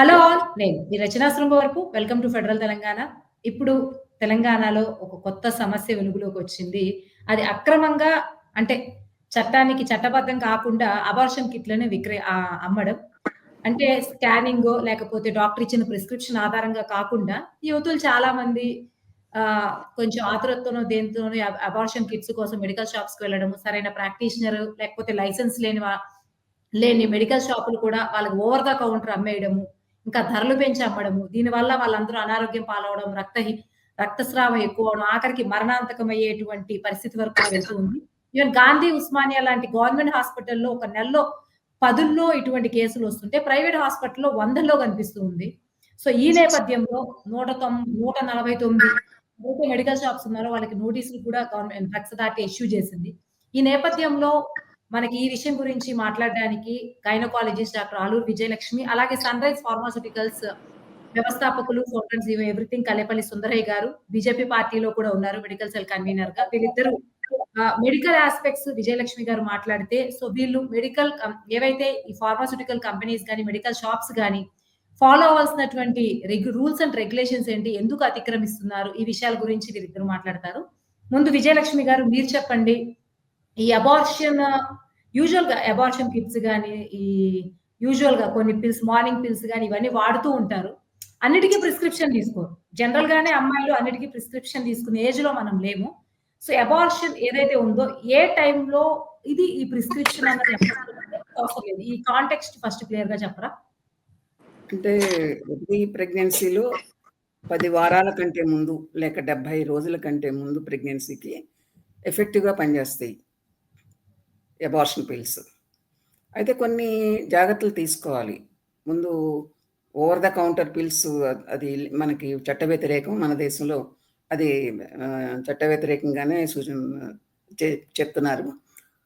Hello all. నేను మీ రచనా వరకు. Welcome to federal Telangana. ఇప్పుడు తెలంగాణలో ఒక కొత్త సమస్య వెలుగులోకి వచ్చింది. అది అక్రమంగా అంటే చట్టానికి చట్టబద్ధం కాకుండా అబార్షన్ కిట్లను విక్రయ అమ్మడం. అంటే స్కానింగ్ లేకపోతే డాక్టర్ ఇచ్చిన ప్రిస్క్రిప్షన్ ఆధారంగా కాకుండా యువతులు చాలా మంది ఆ, కొంచెం ఆతురతోనో దేనితోనో అబార్షన్ కిట్స్ కోసం మెడికల్ షాప్స్కి వెళ్ళడం సరైన ప్రాక్టీషనర్ లేకపోతే లైసెన్స్ లేని లేని మెడికల్ షాపులు కూడా వాళ్ళకి ఓవర్ ద కౌంటర్ అమ్మేయడము ఇంకా ధరలు పెంచి అమ్మడము దీనివల్ల వాళ్ళందరూ అనారోగ్యం పాలవడం రక్త రక్తస్రావం ఎక్కువ అవడం ఆఖరికి మరణాంతకం అయ్యేటువంటి పరిస్థితి వరకు వెళ్తూ ఉంది. ఈవెన్ గాంధీ ఉస్మానియా లాంటి గవర్నమెంట్ హాస్పిటల్లో ఒక నెలలో పదుల్లో ఇటువంటి కేసులు వస్తుంటే ప్రైవేట్ హాస్పిటల్లో వందల్లో కనిపిస్తూ ఉంది. సో ఈ నేపథ్యంలో నూట తొమ్మిది నూట నలభై తొమ్మిది మెడికల్ షాప్స్ ఉన్నారో వాళ్ళకి నోటీసులు కూడా గవర్నమెంట్ డ్రగ్స్ దాటి ఇష్యూ చేసింది. ఈ నేపథ్యంలో మనకి ఈ విషయం గురించి మాట్లాడడానికి గైనకాలజిస్ట్ డాక్టర్ ఆలూరు విజయలక్ష్మి అలాగే సన్ రైజ్ ఫార్మాస్యూటికల్స్ వ్యవస్థాపకులు ఫోటన్స్ ఎవ్రీథింగ్ కలేపల్లి సుందరయ్య గారు బీజేపీ పార్టీలో కూడా ఉన్నారు మెడికల్ సెల్ కన్వీనర్గా. వీళ్ళిద్దరు మెడికల్ ఆస్పెక్ట్స్ విజయలక్ష్మి గారు మాట్లాడితే సో వీళ్ళు మెడికల్ ఏవైతే ఈ ఫార్మాస్యూటికల్ కంపెనీస్ కానీ మెడికల్ షాప్స్ కానీ ఫాలో అవ్వాల్సినటువంటి రూల్స్ అండ్ రెగ్యులేషన్స్ ఏంటి ఎందుకు అతిక్రమిస్తున్నారు ఈ విషయాల గురించి వీరిద్దరు మాట్లాడతారు. ముందు విజయలక్ష్మి గారు మీరు చెప్పండి ఈ అబార్షన్ యూజువల్గా అబార్షన్ కిట్స్ కానీ ఈ యూజువల్గా కొన్ని పిల్స్ మార్నింగ్ పిల్స్ కానీ ఇవన్నీ వాడుతూ ఉంటారు. అన్నిటికీ ప్రిస్క్రిప్షన్ తీసుకోరు. జనరల్ గానే అమ్మాయిలు అన్నిటికీ ప్రిస్క్రిప్షన్ తీసుకునే ఏజ్లో మనం లేము. సో అబార్షన్ ఏదైతే ఉందో ఏ టైంలో ఇది ఈ ప్రిస్క్రిప్షన్ అనేది అవసరం లేదు. ఈ కాంటెక్స్ట్ ఫస్ట్ క్లియర్గా చెప్పరా? అంటే ఈ ప్రెగ్నెన్సీలో పది వారాల కంటే ముందు లేక డెబ్బై రోజుల కంటే ముందు ప్రెగ్నెన్సీకి ఎఫెక్టివ్గా పనిచేస్తాయి. ఎబార్షన్ పిల్స్ అయితే కొన్ని జాగ్రత్తలు తీసుకోవాలి. ముందు ఓవర్ ద కౌంటర్ పిల్స్ అది మనకి చట్ట వ్యతిరేకం మన దేశంలో అది చట్ట వ్యతిరేకంగానే సూచన చెప్తున్నారు.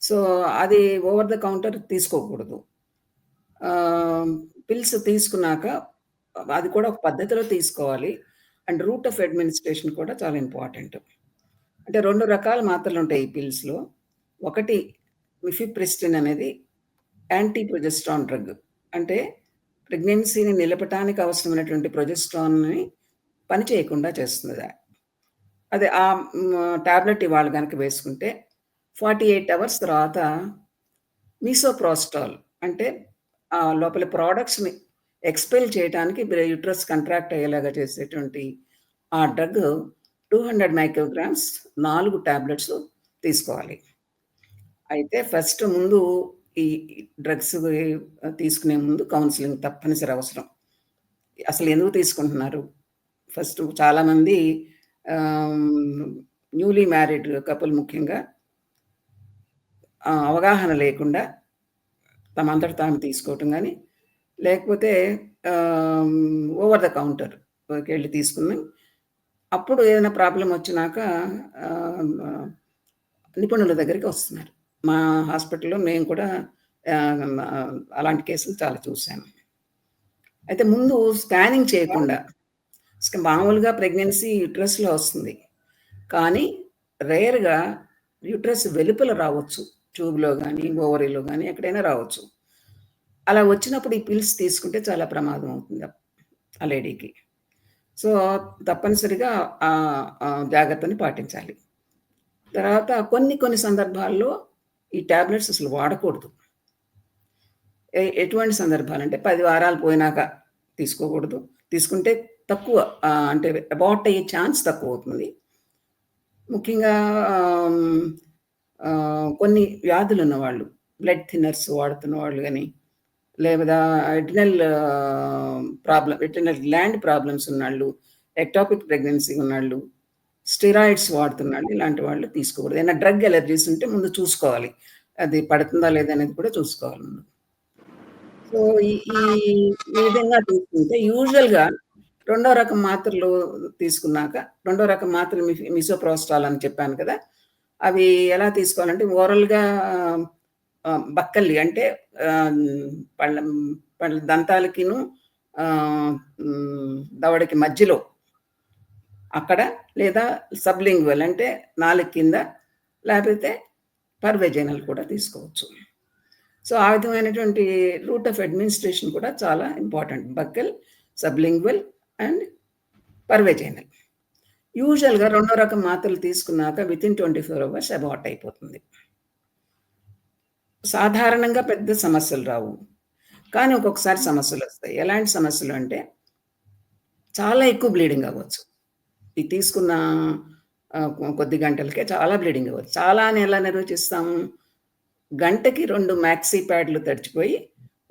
సో అది ఓవర్ ద కౌంటర్ తీసుకోకూడదు. పిల్స్ తీసుకున్నాక అది కూడా ఒక పద్ధతిలో తీసుకోవాలి. అండ్ రూట్ ఆఫ్ అడ్మినిస్ట్రేషన్ కూడా చాలా ఇంపార్టెంట్ అంటే రెండు రకాల మాత్రలు ఉంటాయి ఈ పిల్స్లో ఒకటి మిఫిప్రిస్టిన్ అనేది యాంటీ ప్రొజెస్ట్రాన్ డ్రగ్ అంటే ప్రెగ్నెన్సీని నిలపటానికి అవసరమైనటువంటి ప్రొజెస్ట్రాన్ని పని చేయకుండా చేస్తుంది అది. ఆ టాబ్లెట్ ఇవాళ కనుక వేసుకుంటే ఫార్టీ ఎయిట్ అవర్స్ తర్వాత మీసోప్రాస్టాల్ అంటే ఆ లోపల ప్రోడక్ట్స్ని ఎక్స్పెల్ చేయడానికి యూట్రస్ కంట్రాక్ట్ అయ్యేలాగా చేసేటువంటి ఆ డ్రగ్ టూ హండ్రెడ్ మైక్రోగ్రామ్స్ నాలుగు టాబ్లెట్స్ తీసుకోవాలి అయితే ఫస్ట్ ముందు ఈ డ్రగ్స్ తీసుకునే ముందు కౌన్సిలింగ్ తప్పనిసరి అవసరం. అసలు ఎందుకు తీసుకుంటున్నారు? ఫస్ట్ చాలామంది న్యూలీ మ్యారీడ్ కపుల్ ముఖ్యంగా అవగాహన లేకుండా తమ అంతట తాము తీసుకోవటం కానీ లేకపోతే ఓవర్ ద కౌంటర్ వెళ్ళి తీసుకుని అప్పుడు ఏదైనా ప్రాబ్లం వచ్చినాక నిపుణుల దగ్గరికి వస్తున్నారు. మా హాస్పిటల్లో మేము కూడా అలాంటి కేసులు చాలా చూసాను అయితే ముందు స్కానింగ్ చేయకుండా మామూలుగా ప్రెగ్నెన్సీ యూట్రస్లో వస్తుంది. కానీ రేర్గా యూట్రస్ వెలుపల రావచ్చు. ట్యూబ్లో కానీ ఓవరీలో కానీ ఎక్కడైనా రావచ్చు. అలా వచ్చినప్పుడు ఈ పిల్స్ తీసుకుంటే చాలా ప్రమాదం అవుతుంది ఆ లేడీకి. సో తప్పనిసరిగా ఆ జాగ్రత్తని పాటించాలి. తర్వాత కొన్ని కొన్ని సందర్భాల్లో ఈ టాబ్లెట్స్ అసలు వాడకూడదు. ఎటువంటి సందర్భాలంటే పది వారాలు పోయినాక తీసుకోకూడదు. తీసుకుంటే తక్కువ అంటే అబార్ట్ అయ్యే ఛాన్స్ తక్కువ అవుతుంది ముఖ్యంగా కొన్ని వ్యాధులు ఉన్నవాళ్ళు బ్లడ్ థిన్నర్స్ వాడుతున్న వాళ్ళు కానీ లేదా adrenal problem adrenal gland problems ఉన్నాళ్ళు ectopic pregnancy ఉన్నాళ్ళు స్టిరాయిడ్స్ వాడుతున్నాళ్ళు ఇలాంటి వాళ్ళు తీసుకోకూడదు. ఏమైనా డ్రగ్ ఎలర్జీస్ ఉంటే ముందు చూసుకోవాలి. అది పడుతుందా లేదా అనేది కూడా చూసుకోవాలి ముందు. సో ఈ ఈ విధంగా తీసుకుంటే యూజువల్గా రెండో రకం మాత్రలు తీసుకున్నాక రెండో రకం మాత్రలు మిఫ్- మిసోప్రోస్టాల్ అని చెప్పాను కదా అవి ఎలా తీసుకోవాలంటే ఓరల్గా బక్కల్లి అంటే పళ్ళ పళ్ళ దంతాలకిను దవడకి మధ్యలో అక్కడ లేదా సబ్లింగ్వల్ అంటే నాలుగు కింద లేకపోతే పర్వెజైనల్ కూడా తీసుకోవచ్చు సో, ఆ విధమైనటువంటి రూట్ ఆఫ్ అడ్మినిస్ట్రేషన్ కూడా చాలా important. Buccal, sublingual and per vaginal. యూజువల్‌గా రెండో రకం మాత్రలు తీసుకున్నాక వితిన్ 24 అవర్స్ అబార్ట్ అయిపోతుంది. సాధారణంగా పెద్ద సమస్యలు రావు. కానీ ఒక్కొక్కసారి సమస్యలు వస్తాయి ఎలాంటి సమస్యలు అంటే చాలా ఎక్కువ బ్లీడింగ్ అవ్వచ్చు. ఇది తీసుకున్న కొద్ది గంటలకే చాలా బ్లీడింగ్ అవ్వదు చాలా అని ఎలా నిర్వచిస్తాము? గంటకి రెండు మ్యాక్సీ ప్యాడ్‌లు తడిచిపోయి,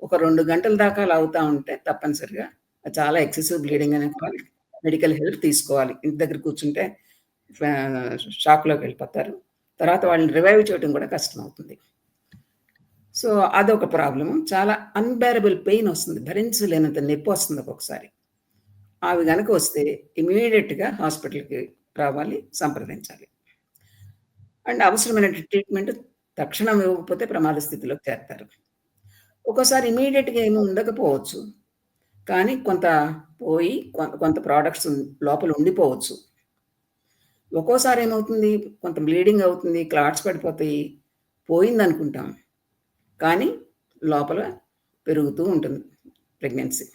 ఒక రెండు గంటల దాకా అలా అవుతా ఉంటే తప్పనిసరిగా చాలా ఎక్సెసివ్ బ్లీడింగ్ అనే కావాలి. మెడికల్ హెల్ప్ తీసుకోవాలి. ఇంటి దగ్గర కూర్చుంటే షాక్లోకి వెళ్ళిపోతారు తర్వాత వాళ్ళని రివైవ్ చేయడం కూడా కష్టం అవుతుంది సో, అదొక ప్రాబ్లము. చాలా అన్‌బేరబుల్ పెయిన్ వస్తుంది. భరించలేనంత నొప్పొస్తుంది ఒక్కొక్కసారి. అవి కనుక వస్తే ఇమ్మీడియేట్‌గా హాస్పిటల్‌కి రావాలి, సంప్రదించాలి. అండ్ అవసరమైన ట్రీట్మెంట్ తక్షణం ఇవ్వకపోతే ప్రమాద స్థితిలోకి చేస్తారు ఒక్కోసారి ఇమీడియట్గా ఏమి ఉండకపోవచ్చు. కానీ కొంత పోయి కొంత ప్రొడక్ట్స్ లోపల ఉండిపోవచ్చు. ఒక్కోసారి ఏమవుతుంది? కొంత బ్లీడింగ్ అవుతుంది, క్లాట్స్ పడిపోతాయి, పోయిందనుకుంటాం. కానీ లోపల పెరుగుతూ ఉంటుంది ప్రెగ్నెన్సీ.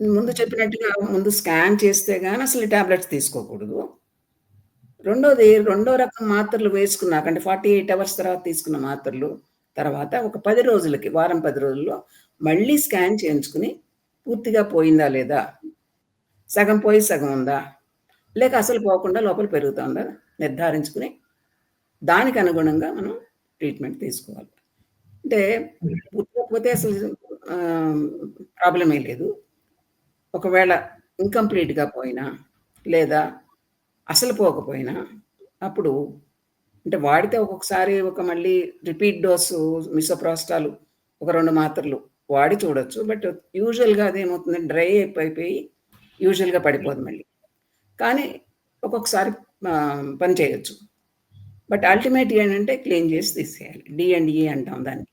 ముందు చెప్పినట్టుగా ముందు స్కాన్ చేస్తే గాని అసలు టాబ్లెట్స్ తీసుకోకూడదు. రెండోది రెండో రకం మాత్రలు వేసుకున్నాక అంటే 48 అవర్స్ తర్వాత తీసుకున్న మాత్రలు తర్వాత ఒక 10 రోజులకి, వారం 10 రోజుల్లో మళ్ళీ స్కాన్ చేయించుకొని పూర్తిగా పోయిందా లేదా? సగం పోయి సగం ఉందా? లేక అసలు పోకుండా లోపల పెరుగుతోందా? నిర్ధారించుకొని దానికి అనుగుణంగా మనం ట్రీట్మెంట్ తీసుకోవాలి. అంటే పూర్తిగా పోతే అసలు ప్రాబ్లమే లేదు. ఒకవేళ ఇన్‌కంప్లీట్‌గా పోయినా, లేదా అసలు పోకపోయినా అప్పుడు అంటే వాడితే ఒక్కొక్కసారి ఒక మళ్ళీ రిపీట్ డోసు మిసోప్రాస్టాలు ఒక రెండు మాత్రలు వాడి చూడొచ్చు. బట్ యూజువల్‌గా అదేమవుతుంది డ్రై అయిపోయి యూజువల్‌గా పడిపోదు మళ్ళీ. కానీ ఒక్కొక్కసారి పని చేయొచ్చు. బట్ అల్టిమేట్ ఏంటంటే క్లీన్ చేసి తీసేయాలి. డి అండ్ ఈ అంటాం దాన్ని.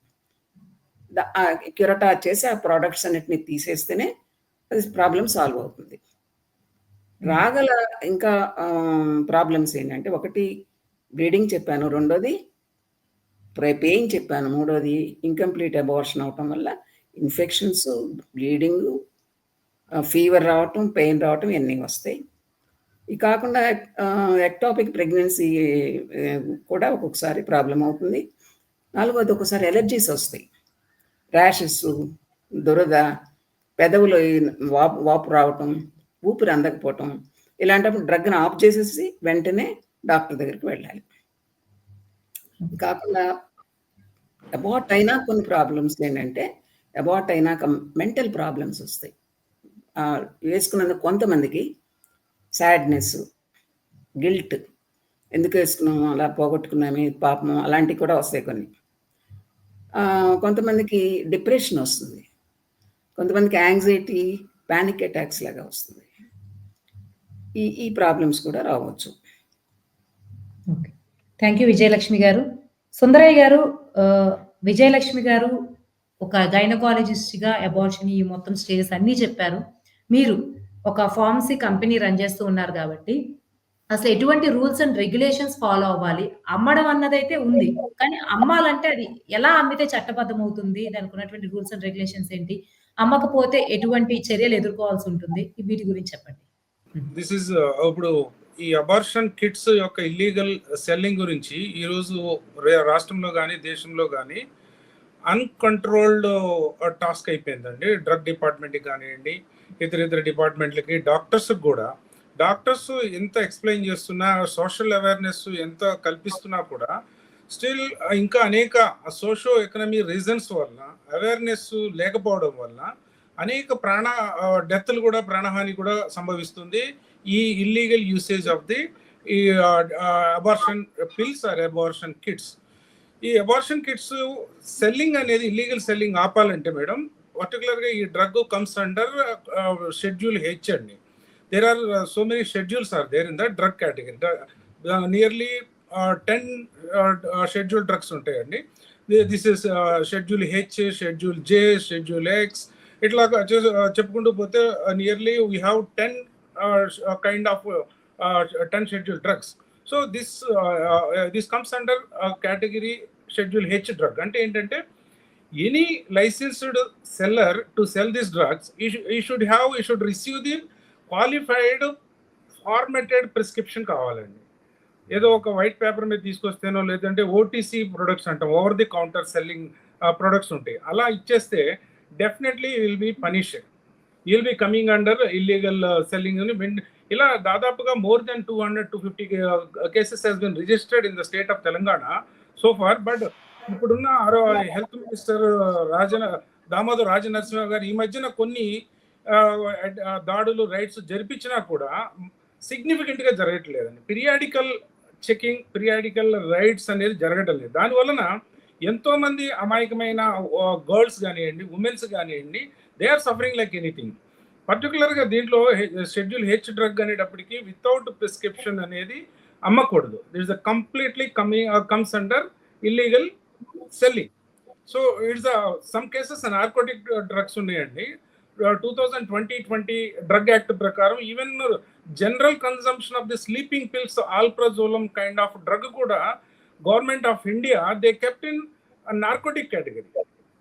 క్యూరటా చేసి ఆ ప్రొడక్ట్స్ అన్నిటిని తీసేస్తేనే అది ప్రాబ్లమ్ సాల్వ్ అవుతుంది. రాగల ఇంకా ప్రాబ్లమ్స్ ఏంటంటే ఒకటి బ్లీడింగ్ చెప్పాను. రెండోది పెయిన్ చెప్పాను. మూడోది ఇన్‌కంప్లీట్ అబార్షన్ అవ్వటం వల్ల ఇన్ఫెక్షన్స్, బ్లీడింగు, ఫీవర్ రావటం, పెయిన్ రావటం ఇయన్నీ వస్తాయి. ఇవి కాకుండా ఎక్టాపిక్ ప్రెగ్నెన్సీ కూడా ఒక్కొక్కసారి ప్రాబ్లమ్ అవుతుంది. నాలుగోది ఒక్కోసారి అలెర్జీస్ వస్తాయి. ర్యాషెసు, దురద, పెదవులు వాపు వాపు రావటం, ఊపిరి అందకపోవటం ఇలాంటప్పుడు డ్రగ్‌ని ఆఫ్ చేసేసి వెంటనే డాక్టర్ దగ్గరికి వెళ్ళాలి. కాకుండా అబార్ట్ అయినా కొన్ని ప్రాబ్లమ్స్ ఏంటంటే అబార్ట్ అయినాక మెంటల్ ప్రాబ్లమ్స్ వస్తాయి. వేసుకున్నందుకు కొంతమందికి సాడ్‌నెస్, గిల్ట్ ఎందుకు వేసుకున్నాము, అలా పోగొట్టుకున్నామే పాపము అలాంటివి కూడా వస్తాయి కొన్ని. కొంతమందికి డిప్రెషన్ వస్తుంది. కొంతమందికి యాంగ్జైటీ, ప్యానిక్ అటాక్స్ లాగా వస్తుంది. ఈ ఈ ప్రాబ్లమ్స్ కూడా రావచ్చు. Thank you Vijayalakshmi garu. సుందరయ్య గారు విజయలక్ష్మి గారు ఒక గైనకాలజిస్ట్‌గా అబార్షన్ ఈ మొత్తం స్టేజెస్ అన్నీ చెప్పారు. మీరు ఒక ఫార్మసీ కంపెనీ రన్ చేస్తూ ఉన్నారు కాబట్టి, అసలు ఎటువంటి రూల్స్ అండ్ రెగ్యులేషన్స్ ఫాలో అవ్వాలి? అమ్మడం అన్నదైతే ఉంది. కానీ అమ్మాలంటే అది ఎలా అమ్మితే చట్టబద్ధమవుతుంది? దానికి ఉన్నటువంటి రూల్స్ అండ్ రెగ్యులేషన్స్ ఏంటి? అమ్మకపోతే ఎటువంటి చర్యలు ఎదుర్కోవాల్సి ఉంటుంది? వీటి గురించి చెప్పండి. దిస్ ఇస్ uh, ఇప్పుడు ఈ అబార్షన్ కిట్స్ యొక్క ఇల్లీగల్ సెల్లింగ్ గురించి ఈరోజు రాష్ట్రంలో కానీ దేశంలో కానీ అన్‌కంట్రోల్డ్ టాస్క్ అయిపోయిందండి. డ్రగ్ డిపార్ట్‌మెంట్‌కి కానివ్వండి ఇతర ఇతర డిపార్ట్‌మెంట్‌లకి, డాక్టర్స్‌కి కూడా డాక్టర్స్ ఎంత ఎక్స్‌ప్లెయిన్ చేస్తున్నా, సోషల్ అవేర్‌నెస్ ఎంత కల్పిస్తున్నా కూడా స్టిల్ ఇంకా అనేక సోషో ఎకనమీ రీజన్స్ వల్ల అవేర్‌నెస్ లేకపోవడం వల్ల అనేక ప్రాణ డెత్‌లు కూడా ప్రాణహాని కూడా సంభవిస్తుంది. ఈ ఇల్లీగల్ యూసేజ్ ఆఫ్ ది ఈ abortion pills or abortion kits. ఈ అబార్షన్ కిట్స్ సెల్లింగ్ అనేది ఇల్లీగల్ సెల్లింగ్ ఆపాలంటే మేడం పర్టిక్యులర్‌గా ఈ drug comes under schedule H అండి. There are so many schedules are there in the drug category nearly ten schedule drugs ఉంటాయండి. This is schedule H, schedule J, schedule X ఇట్లా చెప్పుకుంటూ పోతే nearly we have 10 ah, kind of ten schedule drugs. So this this comes under category schedule H drug అంటే ఏంటంటే any licensed seller to sell this drugs he should have he should receive the qualified formatted prescription కావాలండి ఏదో ఒక white paper మీద తీసుకొస్తేనో లేదంటే OTC products అంటాం over the counter selling products ఉంటాయి. అలా ఇచ్చేస్తే definitely will be punished will be coming under illegal selling అని ఇలా దాదాపుగా more than two hundred two fifty cases has been registered in the state of Telangana so far but ఇప్పుడున్న health minister uh, Rajana Damodar Rajanarasimha గారు ఈ మధ్యన కొన్ని దాడులు raids జరిపించినా కూడా సిగ్నిఫికెంట్గా జరగట్లేదండి. పిరియాడికల్ చెకింగ్ పిరియాడికల్ రైట్స్ అనేది జరగటం లేదు. దాని వలన ఎంతో మంది అమాయకమైన గర్ల్స్ కానివ్వండి ఉమెన్స్ కానివ్వండి they are suffering like anything పర్టికులర్గా దీంట్లో షెడ్యూల్ హెచ్ డ్రగ్ అనేటప్పటికి వితౌట్ ప్రిస్క్రిప్షన్ అనేది అమ్మకూడదు. That's the completely coming comes under illegal selling so it's some cases narcotic drugs ఉన్నాయండి. Two thousand twenty twenty drug act ప్రకారం even general consumption of the sleeping pills alprazolam kind of drug కూడా government of India they kept in narcotic category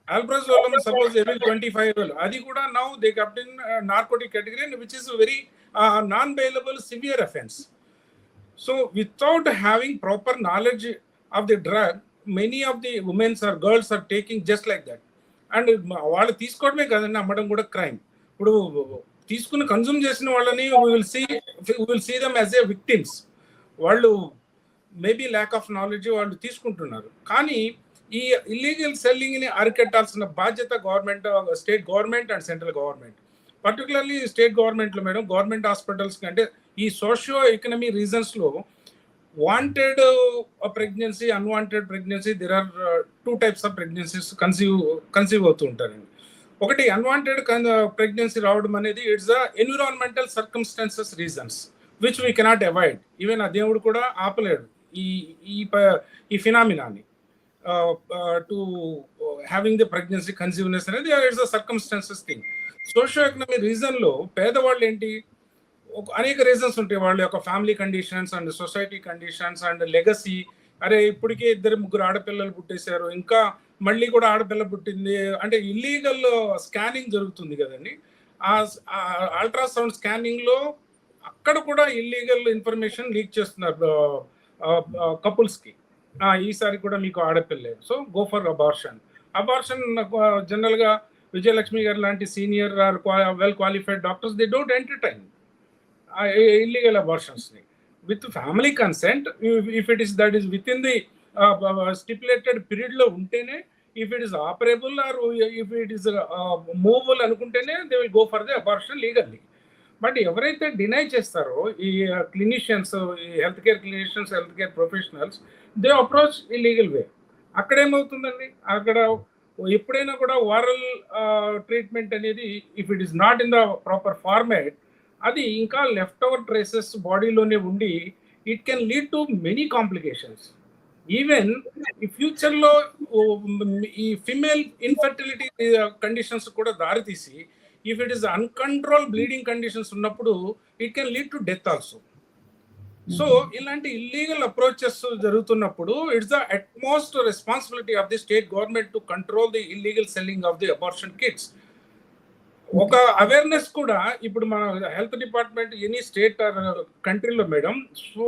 alprazolam suppose every twenty five అది కూడా now they kept in narcotic category which is very non bailable severe offence so without having proper knowledge of the drug many of the womens are girls are taking just like that and వాళ్ళు తీసుకోవడమే కదండి అమ్మడం కూడా crime ఇప్పుడు తీసుకుని consume చేసిన వాళ్ళని will see will see them as a victims వాళ్ళు మేబీ ల్యాక్ ఆఫ్ నాలెడ్జ్ వాళ్ళు తీసుకుంటున్నారు. కానీ ఈ ఇల్లీగల్ సెల్లింగ్ని అరికట్టాల్సిన బాధ్యత government state government and central government particularly state గవర్నమెంట్లో మేడం గవర్నమెంట్ హాస్పిటల్స్ అంటే ఈ socio economy రీజన్స్లో wanted pregnancy unwanted pregnancy there are two types of pregnancies conceive conceive అవుతూ ఉంటారండి. ఒకటి అన్వాంటెడ్ ప్రెగ్నెన్సీ రావడం అనేది it's the environmental circumstances reasons which we cannot avoid even ఆ దేవుడు కూడా ఆపలేడు ఈ ఈ ఈ ఫినామినాని to having the pregnancy conceiveness అనేది it's the circumstances thing socio economic రీజన్లో పేదవాళ్ళు ఏంటి? అనేక రీజన్స్ ఉంటాయి. వాళ్ళ యొక్క family conditions and society conditions and legacy అరే ఇప్పటికే ఇద్దరు ముగ్గురు ఆడపిల్లలు పుట్టేశారు. ఇంకా మళ్ళీ కూడా ఆడపిల్ల పుట్టింది. అంటే ఇల్లీగల్ స్కానింగ్ జరుగుతుంది కదండి. ఆ అల్ట్రాసౌండ్ స్కానింగ్లో అక్కడ కూడా ఇల్లీగల్ ఇన్ఫర్మేషన్ లీక్ చేస్తున్నారు కపుల్స్కి. ఈసారి కూడా మీకు ఆడపిల్లే so go for abortion abortion జనరల్గా విజయలక్ష్మి గారు లాంటి senior or well qualified doctors they don't entertain illegal అబార్షన్స్ని. With family consent if it is that is within the stipulated పీరియడ్లో ఉంటేనే if it is operable or if it is movable అనుకుంటేనే they will go for the abortion legally but ఎవరైతే deny చేస్తారో ఈ clinicians ఈ health care clinicians health care professionals they approach illegal way అక్కడ ఏమవుతుందండి? అక్కడ ఎప్పుడైనా కూడా ఓరల్ ట్రీట్మెంట్ అనేది if it is not in the proper format అది ఇంకా లెఫ్ట్ ఓవర్ ట్రేసెస్ బాడీలోనే ఉండి it can lead to many complications even ఈ ఫ్యూచర్లో ఈ ఫిమేల్ ఇన్ఫర్టిలిటీ కండిషన్స్ కూడా దారితీసి if it is uncontrol bleeding conditions ఉన్నప్పుడు it can lead to death also so ఇలాంటి ఇల్లీగల్ అప్రోచెస్ జరుగుతున్నప్పుడు it's the utmost responsibility of the state government to control the illegal selling of the abortion kits ఒక awareness కూడా ఇప్పుడు మన health department any state కంట్రీలో madam so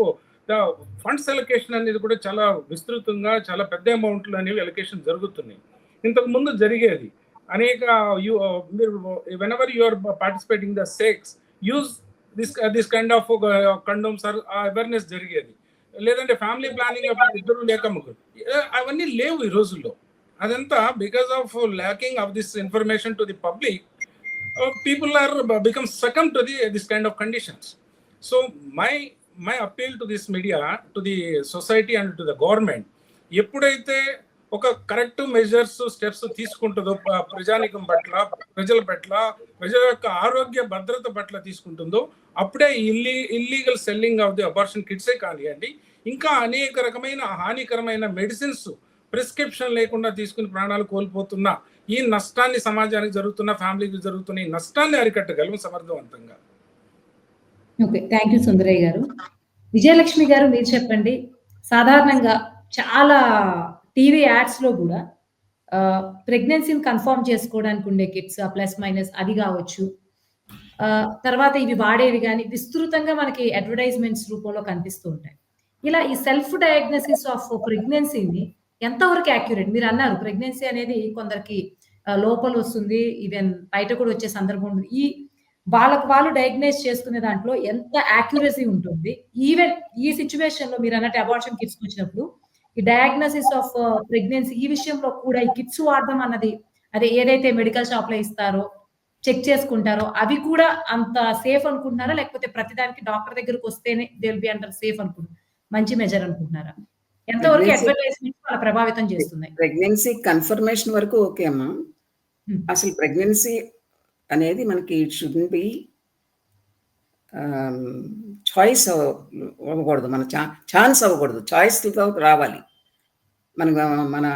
funds allocation అనేది కూడా చాలా విస్తృతంగా చాలా పెద్ద అమౌంట్లు అనేవి ఎలకేషన్ జరుగుతున్నాయి. ఇంతకు ముందు జరిగేది అనేక యూ మీరు whenever you are participating the sex use this this kind of condoms or awareness జరిగేది. లేదంటే ఫ్యామిలీ ప్లానింగ్ ఇద్దరు లేక ముగ్గురు. అవన్నీ లేవు ఈ రోజుల్లో. అదంతా because of lacking of this information to the public people are become succumb to the this kind of conditions so my my appeal to this media to the society and to the government ఎప్పుడైతే ఒక correct measures steps తీసుకుంటుందో ప్రజానికం పట్ల ప్రజల పట్ల ప్రజల యొక్క ఆరోగ్య భద్రత పట్ల తీసుకుంటుందో అప్పుడే Illi illegal selling of the abortion కిట్సే కానివ్వండి ఇంకా అనేక రకమైన హానికరమైన మెడిసిన్స్ ప్రిస్క్రిప్షన్ లేకుండా తీసుకుని ప్రాణాలు కోల్పోతున్న ఈ నష్టాన్ని సమాజానికి జరుగుతున్న ఫ్యామిలీకి జరుగుతున్న ఈ నష్టాన్ని అరికట్టగలం సమర్థవంతంగా. ఓకే థ్యాంక్ యూ సుందరయ్య గారు విజయలక్ష్మి గారు మీరు చెప్పండి సాధారణంగా చాలా టీవీ యాడ్స్‌లో కూడా ఆహ్, ప్రెగ్నెన్సీని కన్ఫర్మ్ చేసుకోవడానికి ఉండే కిట్స్ ప్లస్ మైనస్ అది కావచ్చు తర్వాత ఇవి వాడేవి కానీ విస్తృతంగా మనకి అడ్వర్టైజ్‌మెంట్స్ రూపంలో కనిపిస్తూ ఉంటాయి. ఇలా ఈ సెల్ఫ్ డయాగ్నోసిస్ ఆఫ్ ప్రెగ్నెన్సీని ఎంతవరకు యాక్యురేట్? మీరన్నారు ప్రెగ్నెన్సీ అనేది కొందరికి లోపల వస్తుంది ఈవెన్ బయట కూడా వచ్చే సందర్భం ఉంది. ఈ వాళ్ళకి వాళ్ళు డయాగ్నైజ్ చేసుకునే దాంట్లో ఎంత యాక్యురసీ ఉంటుంది? ఈవెన్ ఈ సిట్యుయేషన్‌లో మీరన్నట్టు అబార్షన్ కిట్స్‌కొచ్చినప్పుడు ఈ డయాగ్నోసిస్ ఆఫ్ ప్రెగ్నెన్సీ ఈ విషయంలో కూడా ఈ కిట్స్ వాడడం అన్నది అదే ఏదైతే మెడికల్ షాప్‌లో ఇస్తారో, చెక్ చేసుకుంటారో అవి కూడా అంత సేఫ్ అనుకుంటున్నారా? లేకపోతే ప్రతిదానికి doctor దగ్గరికొస్తేనే they will be under safe అనుకుంటున్నారా? మంచి మెజర్ అనుకుంటున్నారా? ఎంతవరకు ప్రెగ్నెన్సీ అడ్వర్టైజ్‌మెంట్స్ వాళ్ళ ప్రభావితం చేస్తున్నాయి? ప్రెగ్నెన్సీ కన్ఫర్మేషన్ వరకు ఓకే అమ్మా. అసలు ప్రెగ్నెన్సీ అనేది మనకి ఇట్ షుడ్ బి చాయిస్ అవ్వకూడదు. మన చా ఛాన్స్ అవ్వకూడదు. చాయిస్‌తో రావాలి. మన మన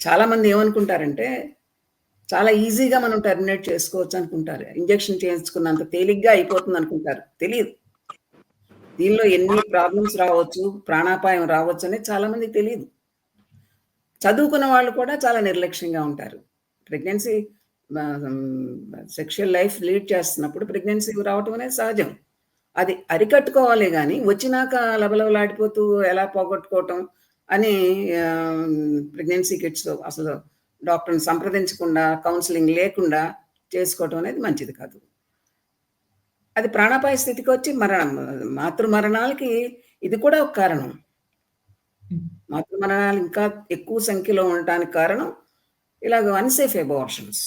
చాలామంది ఏమనుకుంటారంటే, చాలా ఈజీగా మనం టెర్మినేట్ చేసుకోవచ్చు అనుకుంటారు. ఇంజెక్షన్ చేయించుకున్నంత తేలిగ్గా అయిపోతుంది అనుకుంటారు. తెలియదు దీనిలో ఎన్ని ప్రాబ్లమ్స్ రావచ్చు, ప్రాణాపాయం రావచ్చు అనేది చాలామందికి తెలియదు చదువుకున్న వాళ్ళు కూడా చాలా నిర్లక్ష్యంగా ఉంటారు. ప్రెగ్నెన్సీ సెక్షువల్ లైఫ్ లీడ్ చేస్తున్నప్పుడు ప్రెగ్నెన్సీ రావటం అనేది సహజం. అది అరికట్టుకోవాలే గానీ, వచ్చినాక లబలబలాడిపోతూ ఎలా పోగొట్టుకోవటం అని ప్రెగ్నెన్సీ కిట్స్ అసలు డాక్టర్‌ని సంప్రదించకుండా, కౌన్సెలింగ్ లేకుండా చేసుకోవటం అనేది మంచిది కాదు. అది ప్రాణాపాయ స్థితికొచ్చి మరణం మాతృ మరణాలకి ఇది కూడా ఒక కారణం. మాతృ మరణాలు ఇంకా ఎక్కువ సంఖ్యలో ఉండటానికి కారణం ఇలాగ అన్‌సేఫ్ అబార్షన్స్.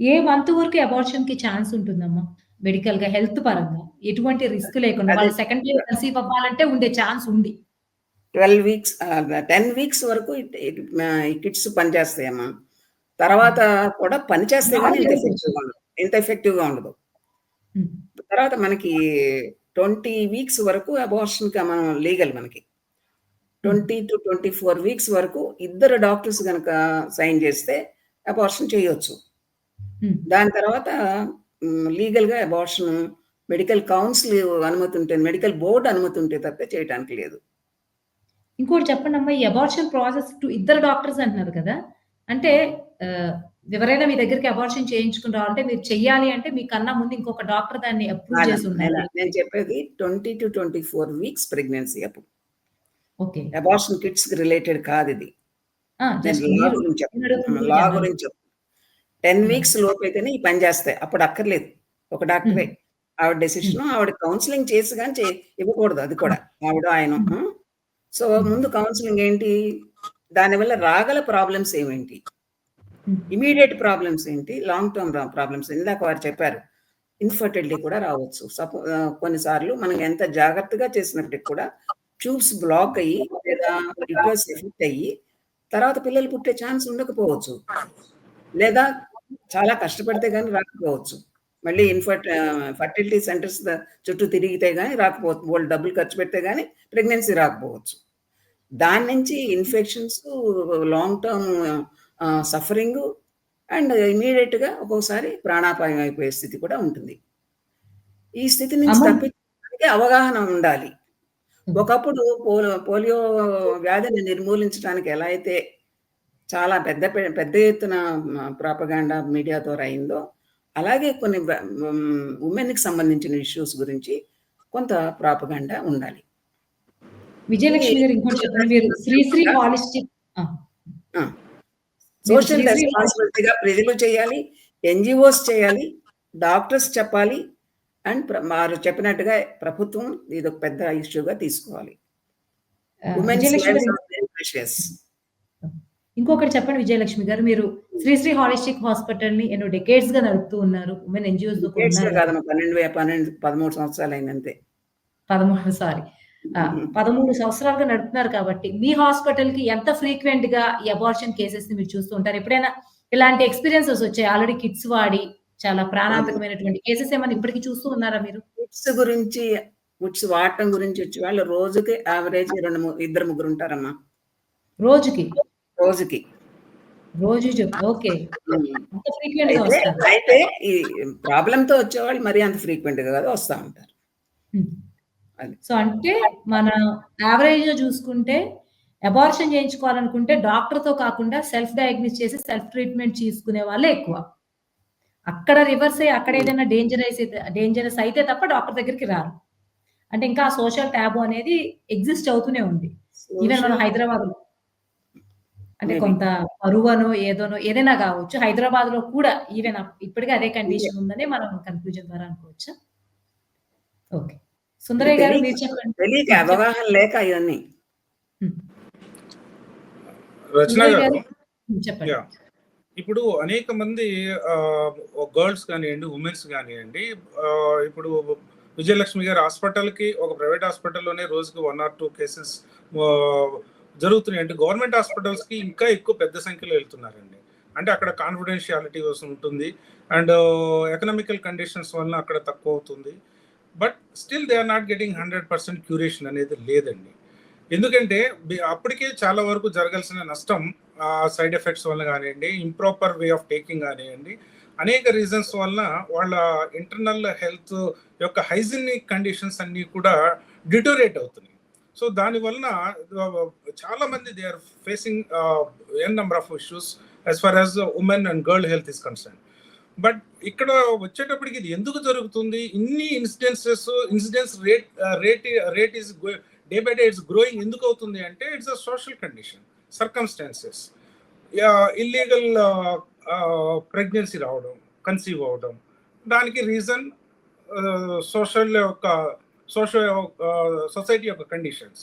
ఏ మంత్ వరకు అబార్షన్‌కి ఛాన్స్ ఉంటుందమ్మా? మెడికల్‌గా హెల్త్ పరంగా ఎటువంటి రిస్క్ లేకుండా వాళ్ళు సెకండ్ కన్సీవ్ అవ్వాలంటే ఉండే ఛాన్స్ ఉంది. 12 వీక్స్ 10 వీక్స్ వరకు కిట్స్ పనిచేస్తాయమ్మా. తర్వాత కూడా పనిచేస్తాయి గానీ ఇంత ఎఫెక్టివ్‌గా ఉండదు. ఇంత ఎఫెక్టివ్‌గా ఉండదు. తర్వాత మనకి 20 వీక్స్ వరకు అబార్షన్‌కి మనం లీగల్ మనకి. హ్మ్. 20-24 వీక్స్ వరకు ఇద్దరు డాక్టర్స్ గనక సైన్ చేస్తే అబార్షన్ చేయొచ్చు. దాని తర్వాత లీగల్‌గా అబార్షన్ మెడికల్ కౌన్సిల్ అనుమతి ఉంటే మెడికల్ బోర్డ్ అనుమతి ఉంటే తప్పితే చేయటానికి లేదు. ఇంకోటి చెప్పండమ్మా. ఈ అబార్షన్ ప్రాసెస్ టు ఇద్దరు డాక్టర్స్ అంటున్నారు కదా! అంటే ఎవరైనా మీ దగ్గరికి అబార్షన్ చేయించుకొని రావాలంటే మీరు చెయ్యాలి అంటే మీకన్నా ముందు ఇంకొక డాక్టర్ దాన్ని అప్రూవ్. చేసి ఉండాలి. నేను చెప్పేది 20-24 వీక్స్ ప్రెగ్నెన్సీ అప్పుడు. ఓకే. అబార్షన్ కిట్స్‌కి రిలేటెడ్! నేను జస్ట్ లా గురించి చెప్తున్నా. నేనడుగుతుంది లా జనరల్. గురించి చెప్తున్నా. 10 హ్మ్. వీక్స్ లోపైతేనే ఈ పని చేస్తాయి. అప్పుడు అక్కర్లేదు. ఒక డాక్టరే. ఆవిడ. డెసిషను ఆవిడ కౌన్సెలింగ్ చేసి చే ఇవ్వకూడదు అది! కూడా. ఆవిడ ఆయనో. సో. ముందు కౌన్సెలింగ్ ఏంటి? దానివల్ల రాగల ప్రాబ్లమ్స్ ఏమేంటి? హ్మ్. ఇమ్మీడియేట్ ప్రాబ్లమ్స్ ఏంటి? లాంగ్ టర్మ్ ప్రాబ్లమ్స్ ఇందాక వారు చెప్పారు. ఇన్‌ఫర్టిలిటీ కూడా రావచ్చు. సపో కొన్నిసార్లు మనం ఎంత జాగ్రత్తగా చేసినప్పటికి కూడా ట్యూబ్స్ బ్లాక్ అయ్యి లేదా యుటరస్ ఎఫెక్ట్ అయ్యి తర్వాత పిల్లలు పుట్టే ఛాన్స్ ఉండకపోవచ్చు. లేదా చాలా కష్టపడితే గాని రాకపోవచ్చు. మళ్ళీ ఇన్‌ఫర్ట్ ఫర్టిలిటీ సెంటర్స్ చుట్టూ తిరిగితే గాని రాకపోవచ్చు. బోలెడు డబ్బులు ఖర్చు పెడితే గాని ప్రెగ్నెన్సీ రాకపోవచ్చు. దాని నుంచి infections, long term suffering and ఇమ్మీడియేట్‌గా ఒక్కోసారి ప్రాణాపాయం అయిపోయే స్థితి కూడా ఉంటుంది. ఈ స్థితి నుంచి అమ్మ తప్పించుకోవడానికి అవగాహన ఉండాలి. ఒకప్పుడు పోలో పోలియో వ్యాధిని నిర్మూలించడానికి ఎలా అయితే చాలా పెద్ద పెద్ద ఎత్తున ప్రాపగాండా మీడియా ద్వారా అయిందో, అలాగే కొన్ని వుమెన్‌కి సంబంధించిన ఇష్యూస్ గురించి కొంత ప్రాపగాండా ఉండాలి. ఇది విజయలక్ష్మి గారు ఇంకోటి సోషల్ చెప్పండి. మీరు శ్రీశ్రీ రెస్పాన్సిబిలిటీగా సోషల్ ప్రజలు చేయాలి. ఎన్‌జీఓస్ చేయాలి. డాక్టర్స్ చెప్పాలి. అండ్ వారు చెప్పినట్టుగా ప్రభుత్వం ఇదొక పెద్ద ఇష్యూగా తీసుకోవాలి. ఆహ్, women's Vijayalakshmi lives garu are very precious. ఇంకొకటి చెప్పండి విజయలక్ష్మి గారు. మీరు శ్రీశ్రీ హాలిస్టిక్ హాస్పిటల్‌ని ఎన్నో డెకేడ్స్‌గా నడుపుతూ ఉన్నారు. ఉన్నారు. కాదమ్మా 12 వే 12 13 సంవత్సరాలయిందంతే. 13 సారీ. 13 సంవత్సరాలుగా నడుపుతున్నారు కాబట్టి, మీ హాస్పిటల్‌కి ఎంత ఫ్రీక్వెంట్‌గా ఈ అబార్షన్ కేసెస్‌ని మీరు చూస్తూ ఉంటారు? ఎప్పుడైనా ఇలాంటి ఎక్స్‌పీరియన్సెస్ వచ్చాయా? ఆల్రెడీ కిట్స్ వాడి చాలా. ప్రాణాంతకమైనటువంటి కేసెస్ ఏమన్నా ఇప్పటికి చూస్తూ ఉన్నారా మీరు? కిట్స్ గురించి కిట్స్ వాడటం గురించి వచ్చేవాళ్ళు రోజుకి యావరేజ్ 2, ము ఇద్దరు ముగ్గురు ఉంటారమ్మా. రోజుకి? రోజుకి. రోజు ఓకే. అయితే ఈ ప్రాబ్లమ్‌తో వచ్చేవాళ్ళు మరీ అంత ఫ్రీక్వెంట్‌గా కాదు వస్తా ఉంటారు. సో, అంటే మన యావరేజ్‌గా చూసుకుంటే అబార్షన్ చేయించుకోవాలనుకుంటే డాక్టర్‌తో కాకుండా సెల్ఫ్ డయాగ్నోస్ చేసి సెల్ఫ్ ట్రీట్‌మెంట్ తీసుకునే వాళ్ళే ఎక్కువ. అక్కడ రివర్స్ అయ్యి అక్కడ ఏదైనా డేంజరైస్ అయితే డేంజరస్ అయితే తప్ప డాక్టర్ దగ్గరికి రారు. అంటే ఇంకా సోషల్ టాబూ అనేది ఎగ్జిస్ట్ అవుతూనే ఉంది. ఈవెన్ మనం సోషల్ హైదరాబాద్‌లో అంటే. కొంత పరువనో, ఏదోనో ఏదైనా గావచ్చు. హైదరాబాద్‌లో కూడా ఈవెన్ ఇప్పటికి అదే కండిషన్ ఉందని మనం కన్క్లూజన్ ద్వారా అనుకోవచ్చా? ఓకే. సుందరయ్య గారు మీరు చెప్పండి. తెలియక. అవగాహన లేక ఇవన్నీ. రచన గారు. చెప్పండి. ఇప్పుడు అనేక మంది గర్ల్స్ వుమెన్స్ గానియండి ఆహ్, ఇప్పుడు విజయలక్ష్మి గారి హాస్పిటల్‌కి ఒక ప్రైవేట్ హాస్పిటల్‌లోనే రోజుకి 1 ఆర్ 2 కేసెస్ జరుగుతున్నాయి. అంటే గవర్నమెంట్ హాస్పిటల్స్‌కి ఇంకా ఎక్కువ పెద్ద సంఖ్యలో వెళ్తున్నారండి అంటే అక్కడ కాన్ఫిడెన్షియాలిటీ కోసం ఉంటుంది. అండ్ ఎకనామికల్ కండిషన్స్ వలన అక్కడ తక్కువ అవుతుంది but still they are not getting hundred percent curation అనేది లేదండి. ఎందుకంటే అప్పటికే చాలా వరకు జరగాల్సిన నష్టం సైడ్ ఎఫెక్ట్స్ వల్ల కానివ్వండి ఇంప్రాపర్ వే ఆఫ్ టేకింగ్ కానివ్వండి అనేక రీజన్స్ వలన వాళ్ళ ఇంటర్నల్ హెల్త్ యొక్క హైజీనిక్ కండిషన్స్ అన్నీ కూడా డిటోరేట్ అవుతున్నాయి. సో దాని వలన చాలా మంది they are facing an number of issues as far as women and girl health is concern but ఇక్కడ వచ్చేటప్పటికి ఇది ఎందుకు జరుగుతుంది? ఇన్ని incidences incidence rate rate rate is day by day it's growing ఎందుకు అవుతుంది అంటే it's a social condition, circumstances. Illegal pregnancy రావడం, కన్సీవ్ అవ్వడం. దానికి రీజన్ సోషల్ యొక్క సోషో సొసైటీ uh, యొక్క కండిషన్స్.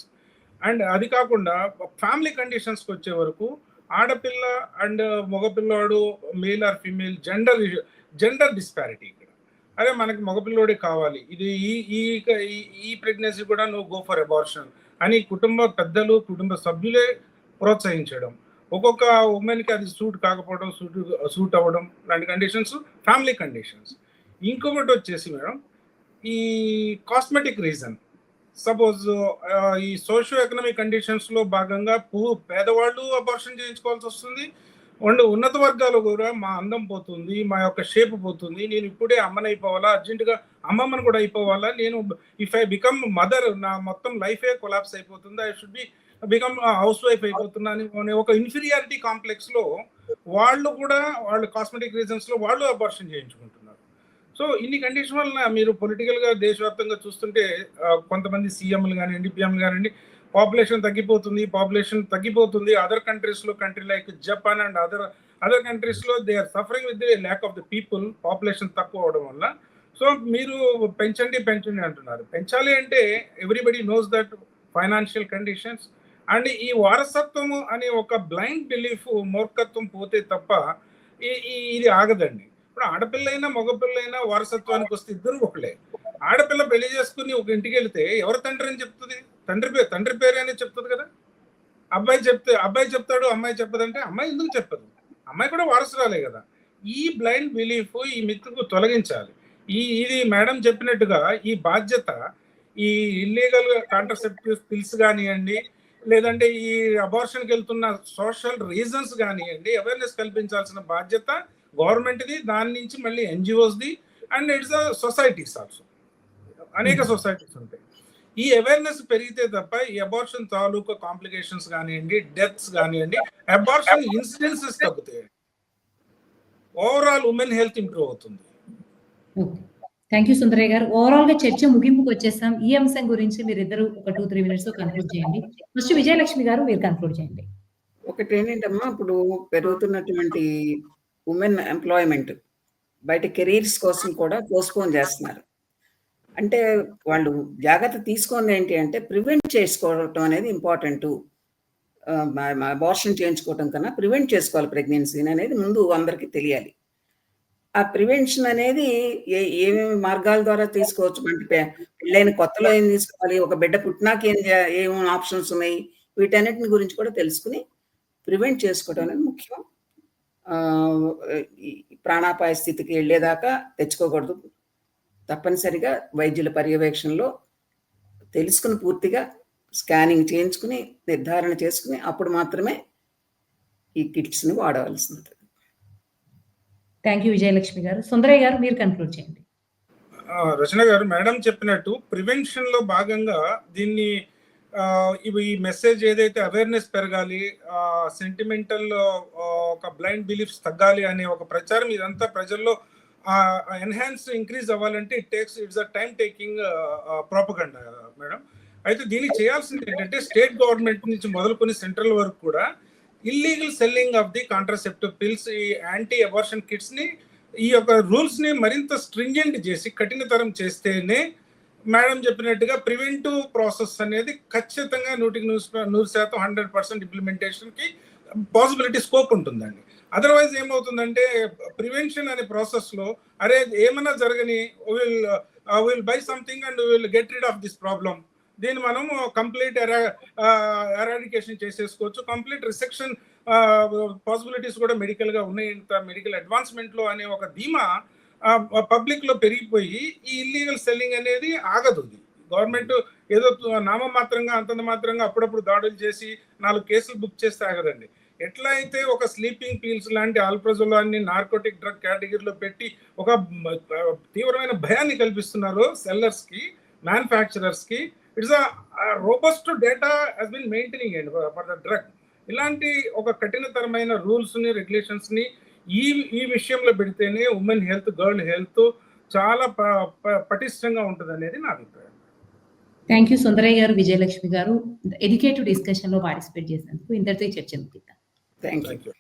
అండ్ అది కాకుండా ఫ్యామిలీ కండిషన్స్‌కి వచ్చే వరకు ఆడపిల్ల and మగపిల్లోడు male or female gender gender disparity ఇక్కడ. అదే మనకి మగపిల్లోడే కావాలి. ఇది ఈ ఈ ఈ ప్రెగ్నెన్సీ కూడా నువ్వు గో ఫర్ అబార్షన్ అని కుటుంబ పెద్దలు, కుటుంబ సభ్యులే ప్రోత్సహించడం. ఒక్కొక్క ఉమెన్కి అది సూట్ కాకపోవడం, సూట్ సూట్ అవ్వడం లాంటి కండిషన్స్ ఫ్యామిలీ కండిషన్స్. ఇంకొకటి వచ్చేసి మేడం ఈ కాస్మెటిక్ రీజన్. సపోజ్ ఈ సోషియో ఎకనామిక్ కండిషన్స్‌లో భాగంగా పూ పేదవాళ్ళు అబార్షన్ చేయించుకోవాల్సి వస్తుంది అండ్ ఉన్నత వర్గాలు కూడా మా అందం పోతుంది, మా యొక్క షేప్ పోతుంది. నేను ఇప్పుడే అమ్మనయిపోవాలా, అర్జెంటుగా అమ్మమ్మని కూడా అయిపోవాలా, నేను ఇఫ్ ఐ బికమ్ మదర్ నా మొత్తం లైఫే కొలాప్స్ అయిపోతుంది. I should be become housewife అయిపోతున్నాను అనే ఒక ఇన్ఫీరియారిటీ కాంప్లెక్స్‌లో వాళ్ళు కూడా వాళ్ళు కాస్మెటిక్ రీజన్స్‌లో వాళ్ళు అబార్షన్ చేయించుకుంటారు సో ఇన్ని కండిషన్ వలన మీరు పొలిటికల్‌గా దేశవ్యాప్తంగా చూస్తుంటే కొంతమంది సీఎంలు కానివ్వండి పీఎంలు కానివ్వండి పాపులేషన్ తగ్గిపోతుంది, పాపులేషన్ తగ్గిపోతుంది. అదర్ కంట్రీస్‌లో country like Japan and other other కంట్రీస్‌లో they are suffering with the lack of the people population తక్కువ అవడం వల్ల. సో మీరు పెంచండి, పెంచండి అంటున్నారు. పెంచాలి అంటే everybody knows that financial conditions and ఈ వారసత్వము అనే ఒక బ్లైండ్ బిలీఫ్ మూర్ఖత్వం పోతే తప్ప ఈ ఇది ఆగదండి. ఇప్పుడు ఆడపిల్లైనా, మగపిల్లైనా వారసత్వానికి వస్తే ఇద్దరు ఒకళ్ళే. ఆడపిల్ల పెళ్ళి చేసుకుని ఒక ఇంటికెళ్తే ఎవరు తండ్రి అని చెప్తుంది తండ్రి పేరు తండ్రి పేరే అని చెప్తుంది కదా! అబ్బాయి చెప్తే అబ్బాయి చెప్తాడు, అమ్మాయి చెప్పదంటే అమ్మాయి ఎందుకు చెప్పదు? అమ్మాయి కూడా వారసురాలే కదా! ఈ బ్లైండ్ బిలీఫ్ ఈ మిత్రుకు తొలగించాలి. ఈ ఇది మేడం చెప్పినట్టుగా ఈ బాధ్యత ఈ ఇల్లీగల్ కాంట్రసెప్టివ్ పిల్స్ కానివ్వండి లేదంటే ఈ అబార్షన్‌కి వెళ్తున్న సోషల్ రీజన్స్ కానివ్వండి అవేర్‌నెస్ కల్పించాల్సిన బాధ్యత గవర్నమెంట్‌ది. దాని నుంచి మళ్ళీ ఎన్‌జీఓస్‌ది and it's a societies also. అనేక హ్మ్. సొసైటీస్ ఉంటాయి. ఈ అవేర్‌నెస్ పెరిగితే తప్ప ఈ అబార్షన్ తాలూకా కాంప్లికేషన్స్ గానియండి, డెత్స్ గానియండి, అబార్షన్ ఇన్సిడెన్సెస్ తగ్గుతాయండి. ఓవరాల్ వుమెన్ హెల్త్ ఇంప్రూవ్ అవుతుంది. Thank you Sundarayya garu. ఓవరాల్‌గా చర్చ ముగింపుకొచ్చేసాం. ఈ అంశం గురించి మీరిద్దరూ ఒక 2, 3 మినిట్స్‌లో కన్క్లూడ్ చేయండి. ఫస్ట్ విజయలక్ష్మి గారు మీరు కన్క్లూడ్ చేయండి. ఒకటేంటంటమ్మా ఇప్పుడు పెరుగుతున్నటువంటి ఉమెన్ ఎంప్లాయ్‌మెంట్ బయట కెరీర్స్ కోసం కూడా పోస్ట్‌పోన్ చేస్తున్నారు. అంటే వాళ్ళు జాగ్రత్త తీసుకుంది ఏంటి అంటే ప్రివెంట్ చేసుకోవటం అనేది ఇంపార్టెంట్ అబార్షన్ చేయించుకోవటం కన్నా ప్రివెంట్ చేసుకోవాలి ప్రెగ్నెన్సీని అనేది ముందు అందరికీ తెలియాలి. ఆ ప్రివెన్షన్ అనేది ఏ ఏమేమి మార్గాల ద్వారా తీసుకోవచ్చు. అంటే పెళ్ళైన కొత్తలో ఏం తీసుకోవాలి, ఒక బిడ్డ పుట్టినాక ఏం ఏమేమి ఏం ఆప్షన్స్ ఉన్నాయి, వీటన్నిటిని గురించి కూడా తెలుసుకొని ప్రివెంట్ చేసుకోవడం అనేది ముఖ్యం. ప్రాణాపాయ స్థితికి వెళ్ళేదాకా తెచ్చుకోకూడదు. తప్పనిసరిగా వైద్యుల పర్యవేక్షణలో తెలుసుకొని పూర్తిగా స్కానింగ్ చేయించుకొని, నిర్ధారణ చేసుకొని అప్పుడు మాత్రమే ఈ కిట్స్‌ని వాడవలసింది. Thank you Vijayalakshmi garu. Sundarayya గారు మీరు కన్క్లూడ్ చేయండి. రచన గారు మేడం చెప్పినట్టు ప్రివెన్షన్‌లో భాగంగా దీన్ని ఇవి ఈ మెసేజ్ ఏదైతే అవేర్నెస్ పెరగాలి సెంటిమెంటల్ ఒక బ్లైండ్ బిలీఫ్స్ తగ్గాలి అనే ఒక ప్రచారం ఇదంతా ప్రజల్లో ఎన్హాన్స్ ఇంక్రీజ్ అవ్వాలంటే it takes it's a time taking propaganda madam అయితే దీనికి చేయాల్సింది ఏంటంటే స్టేట్ గవర్నమెంట్ నుంచి మొదలుకొని సెంట్రల్ వరకు కూడా illegal selling of the contraceptive pills ఈ యాంటీ అబార్షన్ కిట్స్ని ఈ యొక్క రూల్స్ని మరింత స్ట్రింజెంట్ చేసి కఠినతరం చేస్తేనే మేడం చెప్పినట్టుగా ప్రివెంటివ్ ప్రాసెస్ అనేది ఖచ్చితంగా నూటికి నూరు నూరు శాతం హండ్రెడ్ పర్సెంట్ ఇంప్లిమెంటేషన్కి పాసిబిలిటీ స్కోప్ ఉంటుందండి. అదర్వైజ్ ఏమవుతుందంటే ప్రివెన్షన్ అనే ప్రాసెస్లో అరే ఏమైనా జరగని will will by something and will get rid of this problem దీన్ని మనం కంప్లీట్ ఎరాడికేషన్ uh, చేసేసుకోవచ్చు. కంప్లీట్ రిసెక్షన్ పాసిబిలిటీస్ కూడా మెడికల్గా ఉన్నాయి. ఇంత మెడికల్ అడ్వాన్స్మెంట్లో అనే ఒక ధీమా పబ్లిక్లో పెరిగిపోయి ఈ ఇల్లీగల్ సెల్లింగ్ అనేది ఆగదు గవర్నమెంట్ ఏదో నామమాత్రంగా అంతంత మాత్రంగా అప్పుడప్పుడు దాడులు చేసి నాలుగు కేసులు బుక్ చేస్తే ఆగదండి. ఎట్లా అయితే ఒక స్లీపింగ్ పీల్స్ లాంటి ఆల్ప్రజోలాన్ని నార్కోటిక్ డ్రగ్ కేటగిరీలో పెట్టి ఒక తీవ్రమైన భయాన్ని కల్పిస్తున్నారు సెల్లర్స్కి మ్యానుఫ్యాక్చరర్స్కి. It's robust data has been maintaining and for the drug ఇలాంటి ఒక కఠినతరమైన రూల్స్ని రెగ్యులేషన్స్ని ఈ ఈ విషయంలో పెడితేనే ఉమెన్ హెల్త్ గర్ల్ హెల్త్ చాలా పటిష్టంగా ఉంటుంది అనేది నా అభిప్రాయం. థ్యాంక్ యూ సుందరయ్య గారు విజయలక్ష్మి గారు. ఎడ్యుకేటివ్ డిస్కషన్లో పార్టిసిపేట్ చేసినందుకు ఇంతటితో చర్చ థ్యాంక్ యూ